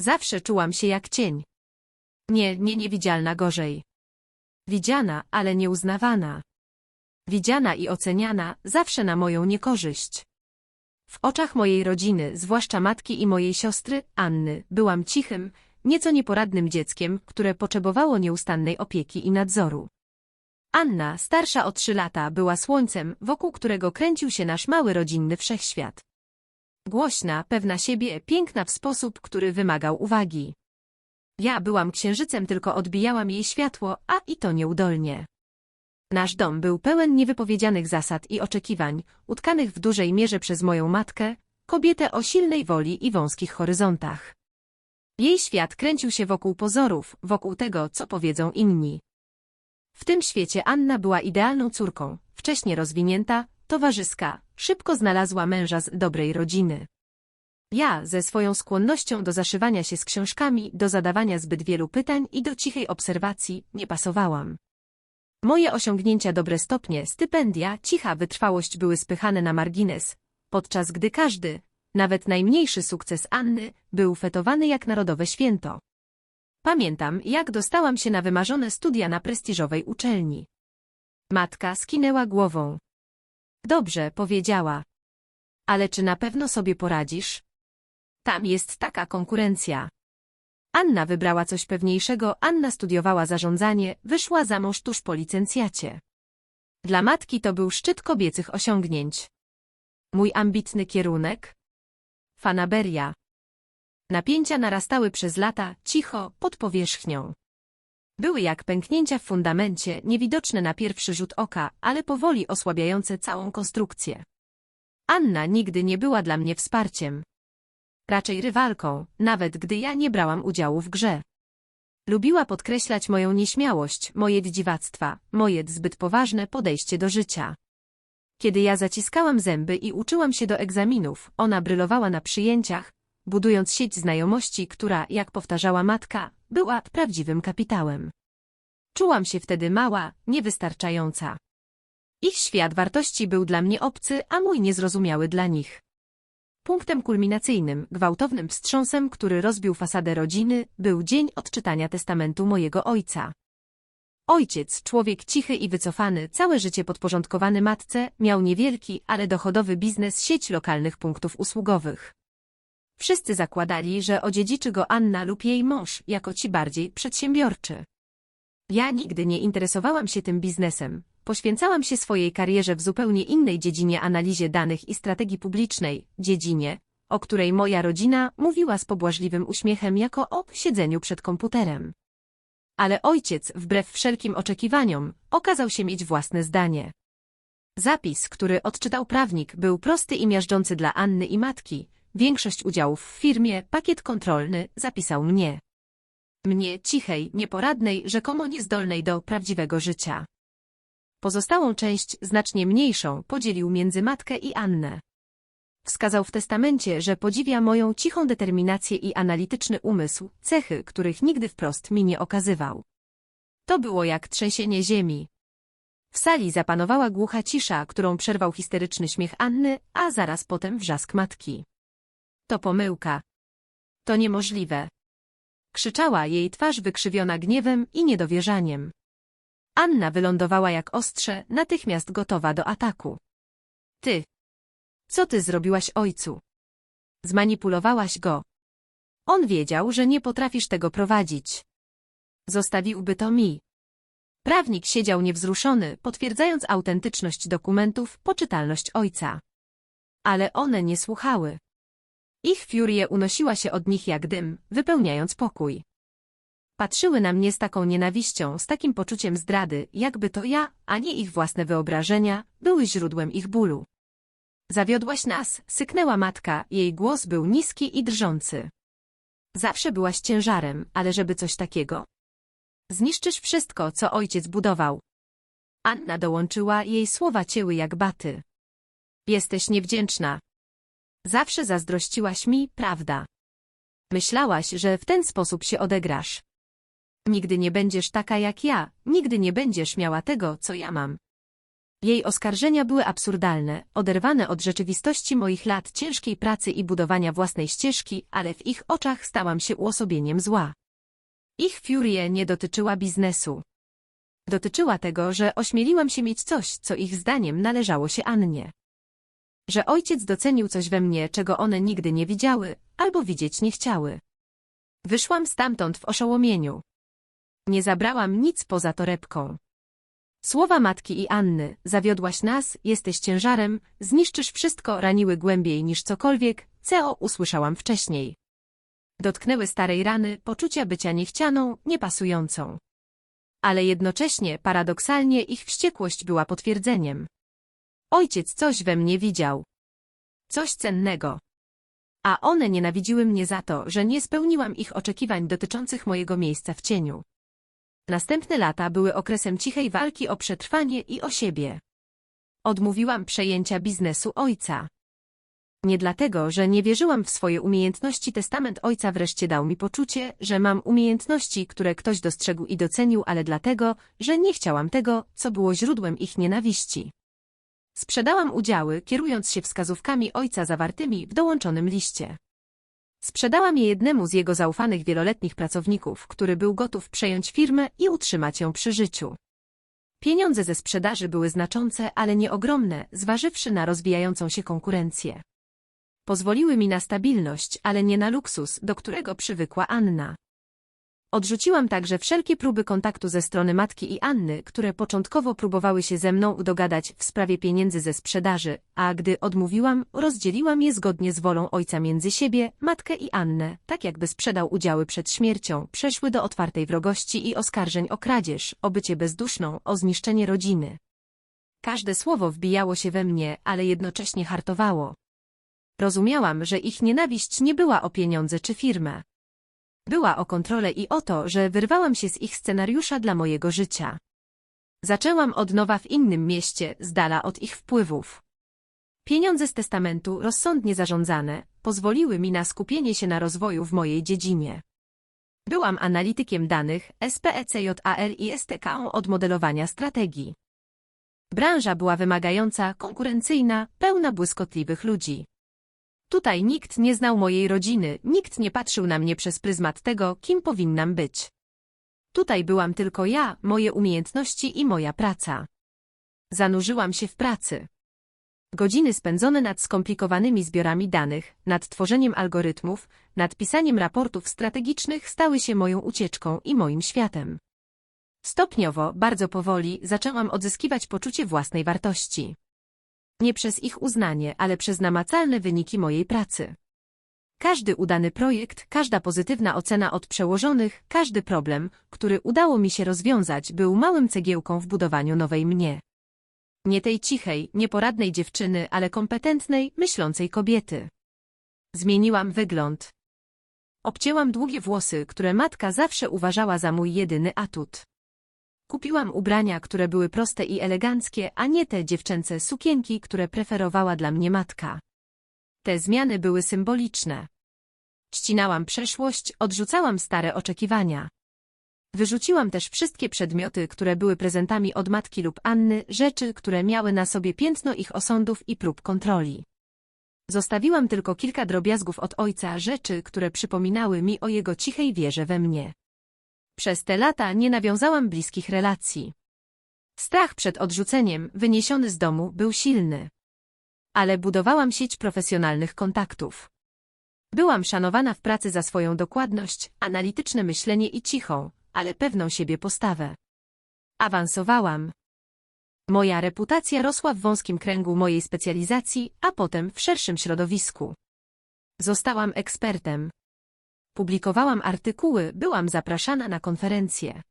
Zawsze czułam się jak cień. Nie, nie niewidzialna gorzej. Widziana, ale nieuznawana. Widziana i oceniana zawsze na moją niekorzyść. W oczach mojej rodziny, zwłaszcza matki i mojej siostry, Anny, byłam cichym, nieco nieporadnym dzieckiem, które potrzebowało nieustannej opieki i nadzoru. Anna, starsza o trzy lata, była słońcem, wokół którego kręcił się nasz mały rodzinny wszechświat. Głośna, pewna siebie, piękna w sposób, który wymagał uwagi. Ja byłam księżycem, tylko odbijałam jej światło, a i to nieudolnie. Nasz dom był pełen niewypowiedzianych zasad i oczekiwań, utkanych w dużej mierze przez moją matkę, kobietę o silnej woli i wąskich horyzontach. Jej świat kręcił się wokół pozorów, wokół tego, co powiedzą inni. W tym świecie Anna była idealną córką, wcześnie rozwinięta, towarzyska, szybko znalazła męża z dobrej rodziny. Ja, ze swoją skłonnością do zaszywania się z książkami, do zadawania zbyt wielu pytań i do cichej obserwacji, nie pasowałam. Moje osiągnięcia dobre stopnie, stypendia, cicha wytrwałość były spychane na margines, podczas gdy każdy, nawet najmniejszy sukces Anny, był fetowany jak narodowe święto. Pamiętam, jak dostałam się na wymarzone studia na prestiżowej uczelni. Matka skinęła głową. Dobrze, powiedziała. Ale czy na pewno sobie poradzisz? Tam jest taka konkurencja. Anna wybrała coś pewniejszego, Anna studiowała zarządzanie, wyszła za mąż tuż po licencjacie. Dla matki to był szczyt kobiecych osiągnięć. Mój ambitny kierunek? Fanaberia. Napięcia narastały przez lata, cicho, pod powierzchnią. Były jak pęknięcia w fundamencie, niewidoczne na pierwszy rzut oka, ale powoli osłabiające całą konstrukcję. Anna nigdy nie była dla mnie wsparciem. Raczej rywalką, nawet gdy ja nie brałam udziału w grze. Lubiła podkreślać moją nieśmiałość, moje dziwactwa, moje zbyt poważne podejście do życia. Kiedy ja zaciskałam zęby i uczyłam się do egzaminów, ona brylowała na przyjęciach, budując sieć znajomości, która, jak powtarzała matka, była prawdziwym kapitałem. Czułam się wtedy mała, niewystarczająca. Ich świat wartości był dla mnie obcy, a mój niezrozumiały dla nich. Punktem kulminacyjnym, gwałtownym wstrząsem, który rozbił fasadę rodziny, był dzień odczytania testamentu mojego ojca. Ojciec, człowiek cichy i wycofany, całe życie podporządkowany matce, miał niewielki, ale dochodowy biznes sieć lokalnych punktów usługowych. Wszyscy zakładali, że odziedziczy go Anna lub jej mąż, jako ci bardziej przedsiębiorczy. Ja nigdy nie interesowałam się tym biznesem. Poświęcałam się swojej karierze w zupełnie innej dziedzinie analizie danych i strategii publicznej, dziedzinie, o której moja rodzina mówiła z pobłażliwym uśmiechem jako o siedzeniu przed komputerem. Ale ojciec, wbrew wszelkim oczekiwaniom, okazał się mieć własne zdanie. Zapis, który odczytał prawnik, był prosty i miażdżący dla Anny i matki, Większość udziałów w firmie, pakiet kontrolny, zapisał mnie. Mnie cichej, nieporadnej, rzekomo niezdolnej do prawdziwego życia. Pozostałą część, znacznie mniejszą, podzielił między matkę i Annę. Wskazał w testamencie, że podziwia moją cichą determinację i analityczny umysł, cechy, których nigdy wprost mi nie okazywał. To było jak trzęsienie ziemi. W sali zapanowała głucha cisza, którą przerwał histeryczny śmiech Anny, a zaraz potem wrzask matki. To pomyłka. To niemożliwe. Krzyczała jej twarz wykrzywiona gniewem i niedowierzaniem. Anna wylądowała jak ostrze, natychmiast gotowa do ataku. Ty. Co ty zrobiłaś ojcu? Zmanipulowałaś go. On wiedział, że nie potrafisz tego prowadzić. Zostawiłby to mi. Prawnik siedział niewzruszony, potwierdzając autentyczność dokumentów, poczytalność ojca. Ale one nie słuchały. Ich furia unosiła się od nich jak dym, wypełniając pokój. Patrzyły na mnie z taką nienawiścią, z takim poczuciem zdrady, jakby to ja, a nie ich własne wyobrażenia, były źródłem ich bólu. Zawiodłaś nas, syknęła matka, jej głos był niski i drżący. Zawsze byłaś ciężarem, ale żeby coś takiego? Zniszczysz wszystko, co ojciec budował. Anna dołączyła, jej słowa cięły jak baty. Jesteś niewdzięczna, Zawsze zazdrościłaś mi, prawda? Myślałaś, że w ten sposób się odegrasz. Nigdy nie będziesz taka jak ja, nigdy nie będziesz miała tego, co ja mam. Jej oskarżenia były absurdalne, oderwane od rzeczywistości moich lat ciężkiej pracy i budowania własnej ścieżki, ale w ich oczach stałam się uosobieniem zła. Ich furia nie dotyczyła biznesu. Dotyczyła tego, że ośmieliłam się mieć coś, co ich zdaniem należało się Annie. Że ojciec docenił coś we mnie, czego one nigdy nie widziały, albo widzieć nie chciały. Wyszłam stamtąd w oszołomieniu. Nie zabrałam nic poza torebką. Słowa matki i Anny, zawiodłaś nas, jesteś ciężarem, zniszczysz wszystko, raniły głębiej niż cokolwiek, co usłyszałam wcześniej. Dotknęły starej rany, poczucia bycia niechcianą, niepasującą. Ale jednocześnie, paradoksalnie, ich wściekłość była potwierdzeniem. Ojciec coś we mnie widział. Coś cennego. A one nienawidziły mnie za to, że nie spełniłam ich oczekiwań dotyczących mojego miejsca w cieniu. Następne lata były okresem cichej walki o przetrwanie i o siebie. Odmówiłam przejęcia biznesu ojca. Nie dlatego, że nie wierzyłam w swoje umiejętności, testament ojca wreszcie dał mi poczucie, że mam umiejętności, które ktoś dostrzegł i docenił, ale dlatego, że nie chciałam tego, co było źródłem ich nienawiści. Sprzedałam udziały, kierując się wskazówkami ojca zawartymi w dołączonym liście. Sprzedałam je jednemu z jego zaufanych wieloletnich pracowników, który był gotów przejąć firmę i utrzymać ją przy życiu. Pieniądze ze sprzedaży były znaczące, ale nie ogromne, zważywszy na rozwijającą się konkurencję. Pozwoliły mi na stabilność, ale nie na luksus, do którego przywykła Anna. Odrzuciłam także wszelkie próby kontaktu ze strony matki i Anny, które początkowo próbowały się ze mną dogadać w sprawie pieniędzy ze sprzedaży, a gdy odmówiłam, rozdzieliłam je zgodnie z wolą ojca między siebie, matkę i Annę, tak jakby sprzedał udziały przed śmiercią, przeszły do otwartej wrogości i oskarżeń o kradzież, o bycie bezduszną, o zniszczenie rodziny. Każde słowo wbijało się we mnie, ale jednocześnie hartowało. Rozumiałam, że ich nienawiść nie była o pieniądze czy firmę. Była o kontrolę i o to, że wyrwałam się z ich scenariusza dla mojego życia. Zaczęłam od nowa w innym mieście, z dala od ich wpływów. Pieniądze z testamentu, rozsądnie zarządzane, pozwoliły mi na skupienie się na rozwoju w mojej dziedzinie. Byłam analitykiem danych, SPECJAR i STK od modelowania strategii. Branża była wymagająca, konkurencyjna, pełna błyskotliwych ludzi. Tutaj nikt nie znał mojej rodziny, nikt nie patrzył na mnie przez pryzmat tego, kim powinnam być. Tutaj byłam tylko ja, moje umiejętności i moja praca. Zanurzyłam się w pracy. Godziny spędzone nad skomplikowanymi zbiorami danych, nad tworzeniem algorytmów, nad pisaniem raportów strategicznych stały się moją ucieczką i moim światem. Stopniowo, bardzo powoli, zaczęłam odzyskiwać poczucie własnej wartości. Nie przez ich uznanie, ale przez namacalne wyniki mojej pracy. Każdy udany projekt, każda pozytywna ocena od przełożonych, każdy problem, który udało mi się rozwiązać, był małym cegiełką w budowaniu nowej mnie. Nie tej cichej, nieporadnej dziewczyny, ale kompetentnej, myślącej kobiety. Zmieniłam wygląd. Obcięłam długie włosy, które matka zawsze uważała za mój jedyny atut. Kupiłam ubrania, które były proste i eleganckie, a nie te dziewczęce sukienki, które preferowała dla mnie matka. Te zmiany były symboliczne. Ścinałam przeszłość, odrzucałam stare oczekiwania. Wyrzuciłam też wszystkie przedmioty, które były prezentami od matki lub Anny, rzeczy, które miały na sobie piętno ich osądów i prób kontroli. Zostawiłam tylko kilka drobiazgów od ojca, rzeczy, które przypominały mi o jego cichej wierze we mnie. Przez te lata nie nawiązałam bliskich relacji. Strach przed odrzuceniem, wyniesiony z domu, był silny. Ale budowałam sieć profesjonalnych kontaktów. Byłam szanowana w pracy za swoją dokładność, analityczne myślenie i cichą, ale pewną siebie postawę. Awansowałam. Moja reputacja rosła w wąskim kręgu mojej specjalizacji, a potem w szerszym środowisku. Zostałam ekspertem. Publikowałam artykuły, byłam zapraszana na konferencje.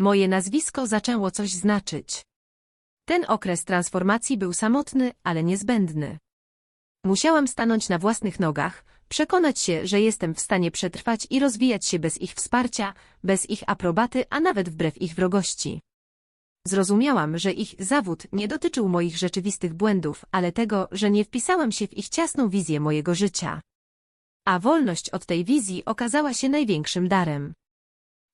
Moje nazwisko zaczęło coś znaczyć. Ten okres transformacji był samotny, ale niezbędny. Musiałam stanąć na własnych nogach, przekonać się, że jestem w stanie przetrwać i rozwijać się bez ich wsparcia, bez ich aprobaty, a nawet wbrew ich wrogości. Zrozumiałam, że ich zawód nie dotyczył moich rzeczywistych błędów, ale tego, że nie wpisałam się w ich ciasną wizję mojego życia. A wolność od tej wizji okazała się największym darem.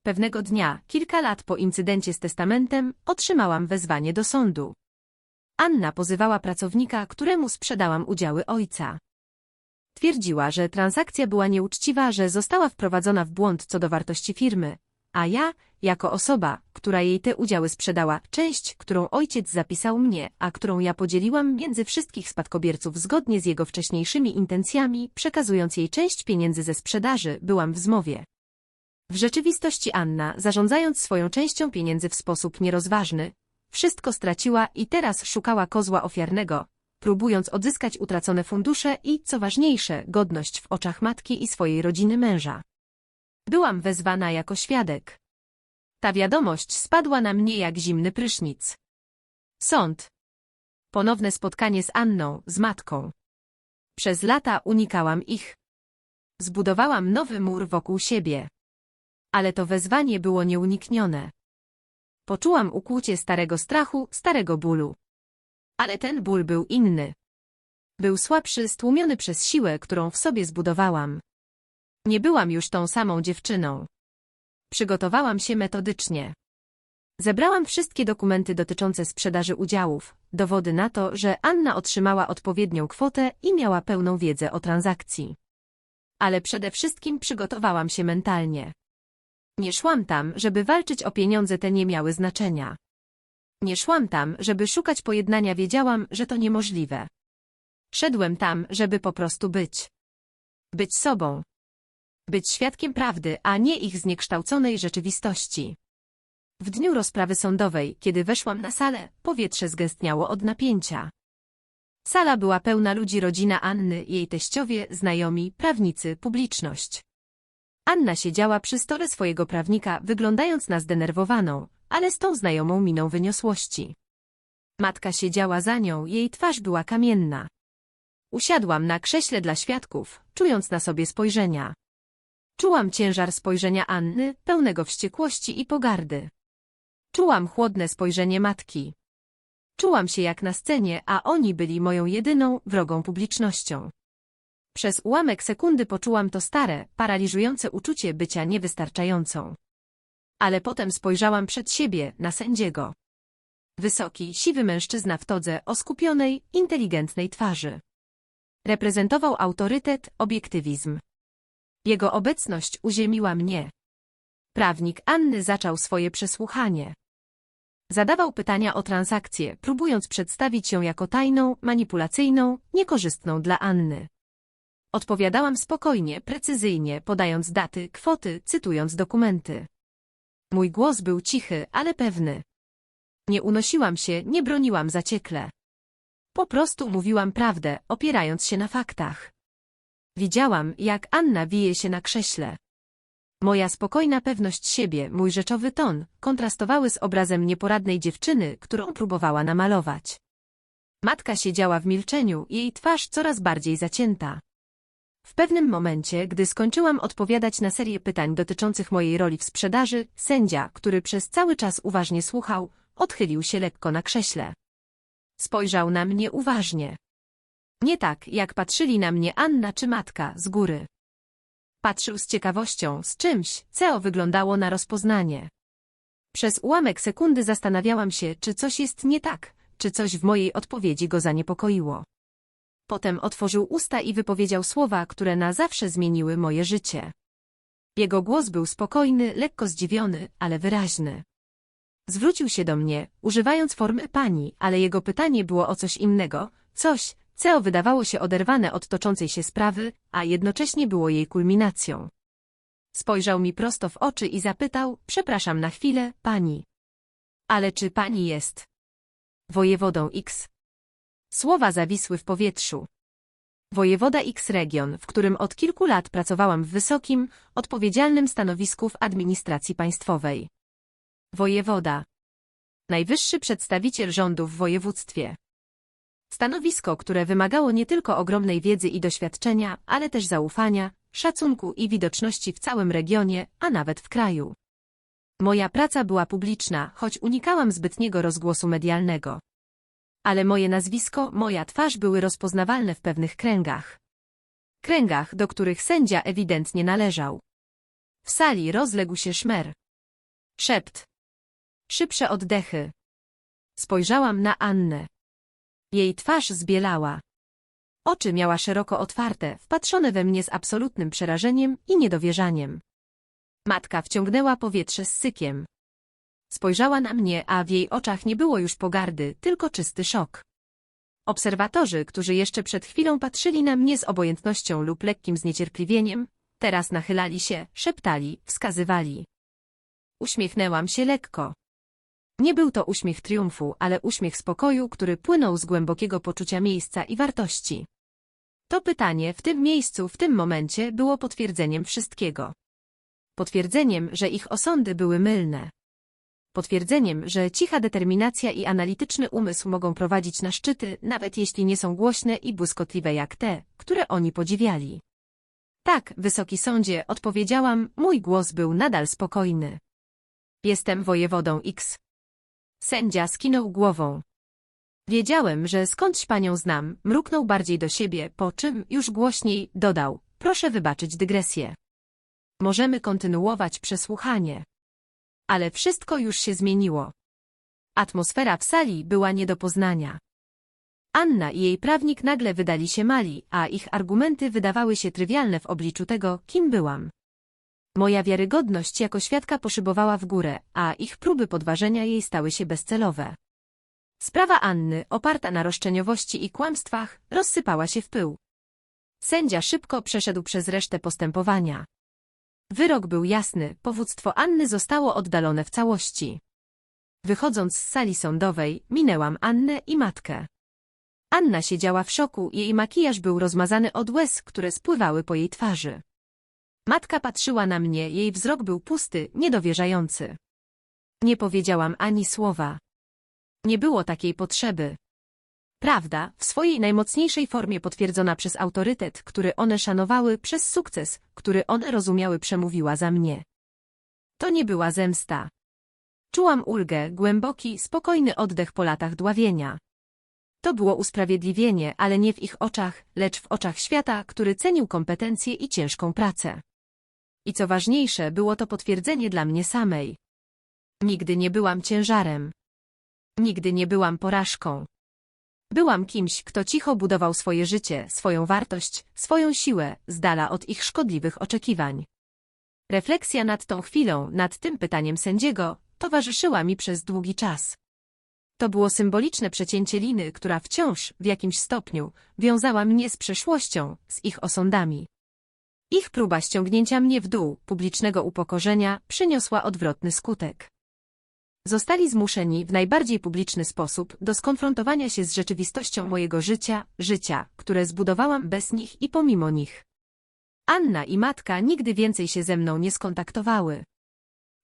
Pewnego dnia, kilka lat po incydencie z testamentem, otrzymałam wezwanie do sądu. Anna pozywała pracownika, któremu sprzedałam udziały ojca. Twierdziła, że transakcja była nieuczciwa, że została wprowadzona w błąd co do wartości firmy, a ja, jako osoba, która jej te udziały sprzedała, część, którą ojciec zapisał mnie, a którą ja podzieliłam między wszystkich spadkobierców zgodnie z jego wcześniejszymi intencjami, przekazując jej część pieniędzy ze sprzedaży, byłam w zmowie. W rzeczywistości Anna, zarządzając swoją częścią pieniędzy w sposób nierozważny, wszystko straciła i teraz szukała kozła ofiarnego, próbując odzyskać utracone fundusze i, co ważniejsze, godność w oczach matki i swojej rodziny męża. Byłam wezwana jako świadek. Ta wiadomość spadła na mnie jak zimny prysznic. Sąd. Ponowne spotkanie z Anną, z matką. Przez lata unikałam ich. Zbudowałam nowy mur wokół siebie. Ale to wezwanie było nieuniknione. Poczułam ukłucie starego strachu, starego bólu. Ale ten ból był inny. Był słabszy, stłumiony przez siłę, którą w sobie zbudowałam. Nie byłam już tą samą dziewczyną. Przygotowałam się metodycznie. Zebrałam wszystkie dokumenty dotyczące sprzedaży udziałów, dowody na to, że Anna otrzymała odpowiednią kwotę i miała pełną wiedzę o transakcji. Ale przede wszystkim przygotowałam się mentalnie. Nie szłam tam, żeby walczyć o pieniądze te nie miały znaczenia. Nie szłam tam, żeby szukać pojednania, wiedziałam, że to niemożliwe. Szedłem tam, żeby po prostu być. Być sobą. Być świadkiem prawdy, a nie ich zniekształconej rzeczywistości. W dniu rozprawy sądowej, kiedy weszłam na salę, powietrze zgęstniało od napięcia. Sala była pełna ludzi rodzina Anny, jej teściowie, znajomi, prawnicy, publiczność. Anna siedziała przy stole swojego prawnika, wyglądając na zdenerwowaną, ale z tą znajomą miną wyniosłości. Matka siedziała za nią, jej twarz była kamienna. Usiadłam na krześle dla świadków, czując na sobie spojrzenia. Czułam ciężar spojrzenia Anny, pełnego wściekłości i pogardy. Czułam chłodne spojrzenie matki. Czułam się jak na scenie, a oni byli moją jedyną, wrogą publicznością. Przez ułamek sekundy poczułam to stare, paraliżujące uczucie bycia niewystarczającą. Ale potem spojrzałam przed siebie, na sędziego. Wysoki, siwy mężczyzna w todze o skupionej, inteligentnej twarzy. Reprezentował autorytet, obiektywizm. Jego obecność uziemiła mnie. Prawnik Anny zaczął swoje przesłuchanie. Zadawał pytania o transakcję, próbując przedstawić ją jako tajną, manipulacyjną, niekorzystną dla Anny. Odpowiadałam spokojnie, precyzyjnie, podając daty, kwoty, cytując dokumenty. Mój głos był cichy, ale pewny. Nie unosiłam się, nie broniłam zaciekle. Po prostu mówiłam prawdę, opierając się na faktach. Widziałam, jak Anna wije się na krześle. Moja spokojna pewność siebie, mój rzeczowy ton, kontrastowały z obrazem nieporadnej dziewczyny, którą próbowała namalować. Matka siedziała w milczeniu, jej twarz coraz bardziej zacięta. W pewnym momencie, gdy skończyłam odpowiadać na serię pytań dotyczących mojej roli w sprzedaży, sędzia, który przez cały czas uważnie słuchał, odchylił się lekko na krześle. Spojrzał na mnie uważnie. Nie tak, jak patrzyli na mnie Anna czy matka z góry. Patrzył z ciekawością, z czymś, co wyglądało na rozpoznanie. Przez ułamek sekundy zastanawiałam się, czy coś jest nie tak, czy coś w mojej odpowiedzi go zaniepokoiło. Potem otworzył usta i wypowiedział słowa, które na zawsze zmieniły moje życie. Jego głos był spokojny, lekko zdziwiony, ale wyraźny. Zwrócił się do mnie, używając formy pani, ale jego pytanie było o coś innego, coś, co wydawało się oderwane od toczącej się sprawy, a jednocześnie było jej kulminacją. Spojrzał mi prosto w oczy i zapytał, przepraszam na chwilę, pani. Ale czy pani jest wojewodą X? Słowa zawisły w powietrzu. Wojewoda X region, w którym od kilku lat pracowałam w wysokim, odpowiedzialnym stanowisku w administracji państwowej. Wojewoda. Najwyższy przedstawiciel rządu w województwie. Stanowisko, które wymagało nie tylko ogromnej wiedzy i doświadczenia, ale też zaufania, szacunku i widoczności w całym regionie, a nawet w kraju. Moja praca była publiczna, choć unikałam zbytniego rozgłosu medialnego. Ale moje nazwisko, moja twarz były rozpoznawalne w pewnych kręgach. Kręgach, do których sędzia ewidentnie należał. W sali rozległ się szmer. Szept. Szybsze oddechy. Spojrzałam na Annę. Jej twarz zbielała. Oczy miała szeroko otwarte, wpatrzone we mnie z absolutnym przerażeniem i niedowierzaniem. Matka wciągnęła powietrze z sykiem. Spojrzała na mnie, a w jej oczach nie było już pogardy, tylko czysty szok. Obserwatorzy, którzy jeszcze przed chwilą patrzyli na mnie z obojętnością lub lekkim zniecierpliwieniem, teraz nachylali się, szeptali, wskazywali. Uśmiechnęłam się lekko. Nie był to uśmiech triumfu, ale uśmiech spokoju, który płynął z głębokiego poczucia miejsca i wartości. To pytanie w tym miejscu, w tym momencie było potwierdzeniem wszystkiego. Potwierdzeniem, że ich osądy były mylne. Potwierdzeniem, że cicha determinacja i analityczny umysł mogą prowadzić na szczyty, nawet jeśli nie są głośne i błyskotliwe jak te, które oni podziwiali. Tak, wysoki sądzie, odpowiedziałam, mój głos był nadal spokojny. Jestem wojewodą X. Sędzia skinął głową. Wiedziałem, że skądś panią znam, mruknął bardziej do siebie, po czym już głośniej dodał, proszę wybaczyć dygresję. Możemy kontynuować przesłuchanie. Ale wszystko już się zmieniło. Atmosfera w sali była nie do poznania. Anna i jej prawnik nagle wydali się mali, a ich argumenty wydawały się trywialne w obliczu tego, kim byłam. Moja wiarygodność jako świadka poszybowała w górę, a ich próby podważenia jej stały się bezcelowe. Sprawa Anny, oparta na roszczeniowości i kłamstwach, rozsypała się w pył. Sędzia szybko przeszedł przez resztę postępowania. Wyrok był jasny, powództwo Anny zostało oddalone w całości. Wychodząc z sali sądowej, minęłam Annę i matkę. Anna siedziała w szoku, jej makijaż był rozmazany od łez, które spływały po jej twarzy. Matka patrzyła na mnie, jej wzrok był pusty, niedowierzający. Nie powiedziałam ani słowa. Nie było takiej potrzeby. Prawda, w swojej najmocniejszej formie potwierdzona przez autorytet, który one szanowały, przez sukces, który one rozumiały, przemówiła za mnie. To nie była zemsta. Czułam ulgę, głęboki, spokojny oddech po latach dławienia. To było usprawiedliwienie, ale nie w ich oczach, lecz w oczach świata, który cenił kompetencje i ciężką pracę. I co ważniejsze, było to potwierdzenie dla mnie samej. Nigdy nie byłam ciężarem. Nigdy nie byłam porażką. Byłam kimś, kto cicho budował swoje życie, swoją wartość, swoją siłę, z dala od ich szkodliwych oczekiwań. Refleksja nad tą chwilą, nad tym pytaniem sędziego, towarzyszyła mi przez długi czas. To było symboliczne przecięcie liny, która wciąż, w jakimś stopniu, wiązała mnie z przeszłością, z ich osądami. Ich próba ściągnięcia mnie w dół, publicznego upokorzenia, przyniosła odwrotny skutek. Zostali zmuszeni w najbardziej publiczny sposób do skonfrontowania się z rzeczywistością mojego życia, życia, które zbudowałam bez nich i pomimo nich. Anna i matka nigdy więcej się ze mną nie skontaktowały.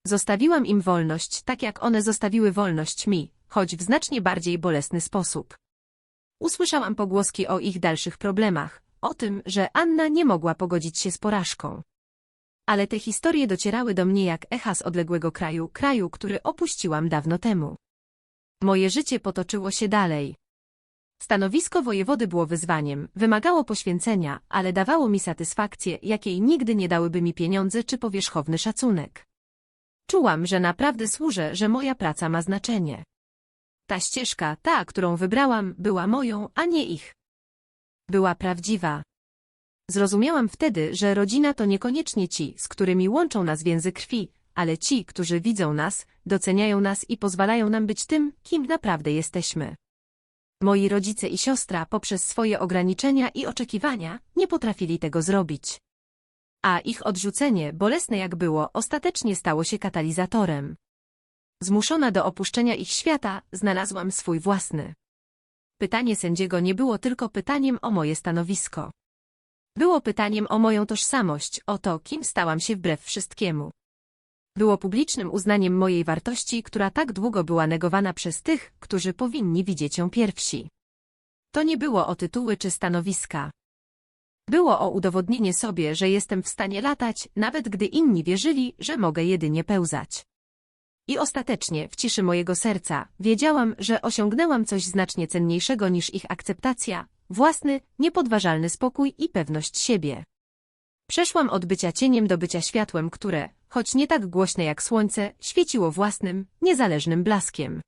Zostawiłam im wolność, tak jak one zostawiły wolność mi, choć w znacznie bardziej bolesny sposób. Usłyszałam pogłoski o ich dalszych problemach, o tym, że Anna nie mogła pogodzić się z porażką. Ale te historie docierały do mnie jak echa z odległego kraju, kraju, który opuściłam dawno temu. Moje życie potoczyło się dalej. Stanowisko wojewody było wyzwaniem, wymagało poświęcenia, ale dawało mi satysfakcję, jakiej nigdy nie dałyby mi pieniądze czy powierzchowny szacunek. Czułam, że naprawdę służę, że moja praca ma znaczenie. Ta ścieżka, ta, którą wybrałam, była moją, a nie ich. Była prawdziwa. Zrozumiałam wtedy, że rodzina to niekoniecznie ci, z którymi łączą nas więzy krwi, ale ci, którzy widzą nas, doceniają nas i pozwalają nam być tym, kim naprawdę jesteśmy. Moi rodzice i siostra poprzez swoje ograniczenia i oczekiwania nie potrafili tego zrobić. A ich odrzucenie, bolesne jak było, ostatecznie stało się katalizatorem. Zmuszona do opuszczenia ich świata, znalazłam swój własny. Pytanie sędziego nie było tylko pytaniem o moje stanowisko. Było pytaniem o moją tożsamość, o to, kim stałam się wbrew wszystkiemu. Było publicznym uznaniem mojej wartości, która tak długo była negowana przez tych, którzy powinni widzieć ją pierwsi. To nie było o tytuły czy stanowiska. Było o udowodnienie sobie, że jestem w stanie latać, nawet gdy inni wierzyli, że mogę jedynie pełzać. I ostatecznie, w ciszy mojego serca, wiedziałam, że osiągnęłam coś znacznie cenniejszego niż ich akceptacja, własny, niepodważalny spokój i pewność siebie. Przeszłam od bycia cieniem do bycia światłem, które, choć nie tak głośne jak słońce, świeciło własnym, niezależnym blaskiem.